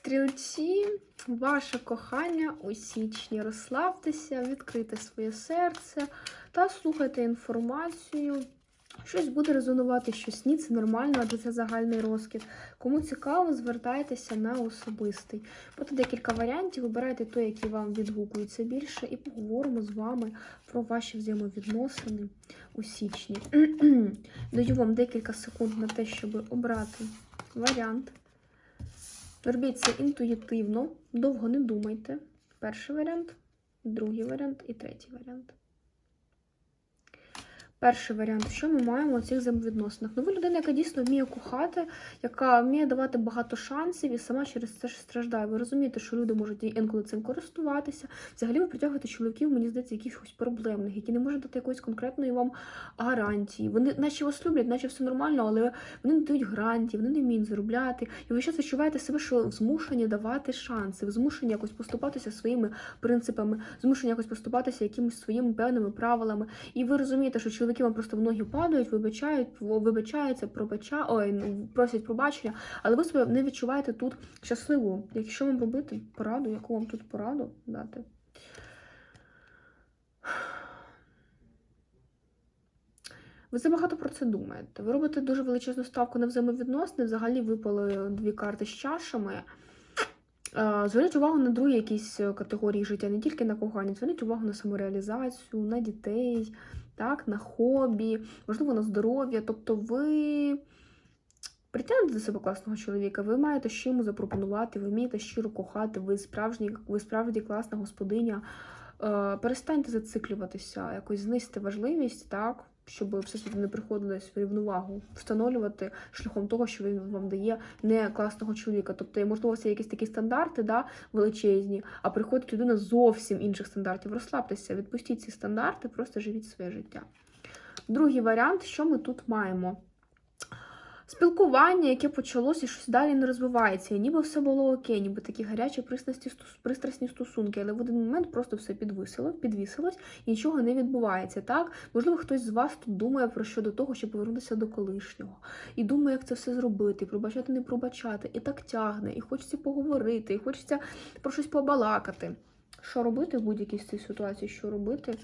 Стрільці, ваше кохання у січні. Розслабтеся, відкрийте своє серце та слухайте інформацію. Щось буде резонувати, щось ні, це нормально, адже це загальний розкид. Кому цікаво, звертайтеся на особистий. Буде декілька варіантів, вибирайте той, який вам відгукується більше, і поговоримо з вами про ваші взаємовідносини у січні. Даю вам декілька секунд на те, щоб обрати варіант. Робіть це інтуїтивно, довго не думайте. Перший варіант, другий варіант і третій варіант. Перший варіант, що ми маємо у цих взаємовідносинах? Ну, ви людина, яка дійсно вміє кохати, яка вміє давати багато шансів і сама через це ж страждає. Ви розумієте, що люди можуть інколи цим користуватися. Взагалі ви притягуєте чоловіків, мені здається, якихось проблемних, які не можуть дати якоїсь конкретної вам гарантії. Вони наче вас люблять, наче все нормально, але вони не дають гарантії, вони не вміють заробляти. І ви щось відчуваєте себе, що змушені давати шанси, змушені якось поступатися своїми принципами, змушені якось поступатися якимись своїми певними правилами. І ви розумієте, що чоловіки вам просто в ноги падають, вибачають, вибачаються, пробача... Ой, ну, просять пробачення, але ви себе не відчуваєте тут щасливо. Якщо вам робити пораду, яку вам тут пораду дати? Ви забагато про це думаєте. Ви робите дуже величезну ставку на взаємовідносини, взагалі випали дві карти з чашами. Е, Зверніть увагу на другі якісь категорії життя, не тільки на кохання, зверніть увагу на самореалізацію, на дітей, так, на хобі, можливо, на здоров'я. Тобто ви притягнете до себе класного чоловіка, ви маєте що йому запропонувати, ви вмієте щиро кохати, ви справжні, ви справді класна господиня. Е, Перестаньте зациклюватися, якось знизьте важливість, так, щоб все світ не приходилось в рівновагу, встановлювати шляхом того, що він вам дає не класного чоловіка. Тобто, можливо, це якісь такі стандарти, да, величезні, а приходить людина зовсім інших стандартів. Розслабтеся, відпустіть ці стандарти, просто живіть своє життя. Другий варіант, що ми тут маємо? Спілкування, яке почалося, щось далі не розвивається. І ніби все було окей, ніби такі гарячі пристрасні, пристрасні стосунки, але в один момент просто все підвисило, підвісилось і нічого не відбувається. Так, можливо, хтось з вас тут думає про що до того, щоб повернутися до колишнього, і думає, як це все зробити, пробачати, не пробачати, і так тягне, і хочеться поговорити, і хочеться про щось побалакати. Що робити в будь-якій ситуацій? Що робити?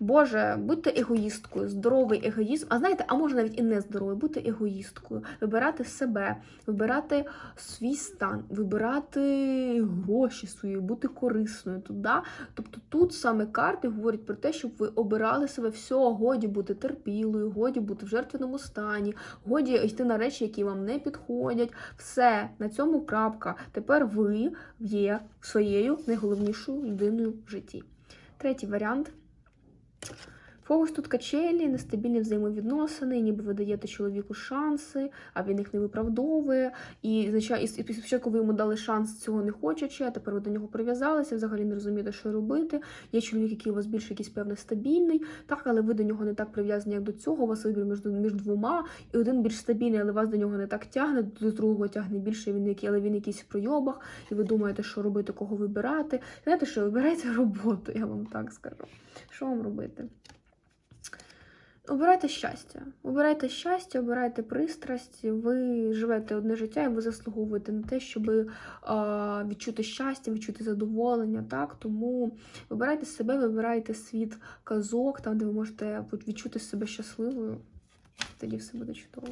Боже, будьте егоїсткою, здоровий егоїзм. А знаєте, а може навіть і не здоровий, бути егоїсткою, вибирати себе, вибирати свій стан, вибирати гроші свої, бути корисною туди. Тобто тут саме карти говорять про те, щоб ви обирали себе всього, годі бути терпілою, годі бути в жертвеному стані, годі йти на речі, які вам не підходять. Все на цьому крапка. Тепер ви є своєю найголовнішою людиною в житті. Третій варіант. Когось тут качелі, нестабільні взаємовідносини, ніби ви даєте чоловіку шанси, а він їх не виправдовує. І, і спочатку ви йому дали шанс цього не хочучи, а тепер ви до нього прив'язалися, взагалі не розумієте, що робити. Є чоловік, який у вас більше якийсь певний стабільний, так, але ви до нього не так прив'язані, як до цього. У вас вибір між, між двома, і один більш стабільний, але вас до нього не так тягне, до другого тягне більше, він але він якийсь в пройобах, і ви думаєте, що робити, кого вибирати. Знаєте, що вибирайте роботу, я вам так скажу. Що вам робити? Обирайте щастя. Обирайте щастя, обирайте пристрасть. Ви живете одне життя, і ви заслуговуєте на те, щоб відчути щастя, відчути задоволення. Так? Тому вибирайте себе, вибирайте світ казок, там, де ви можете відчути себе щасливою. Тоді все буде чудово.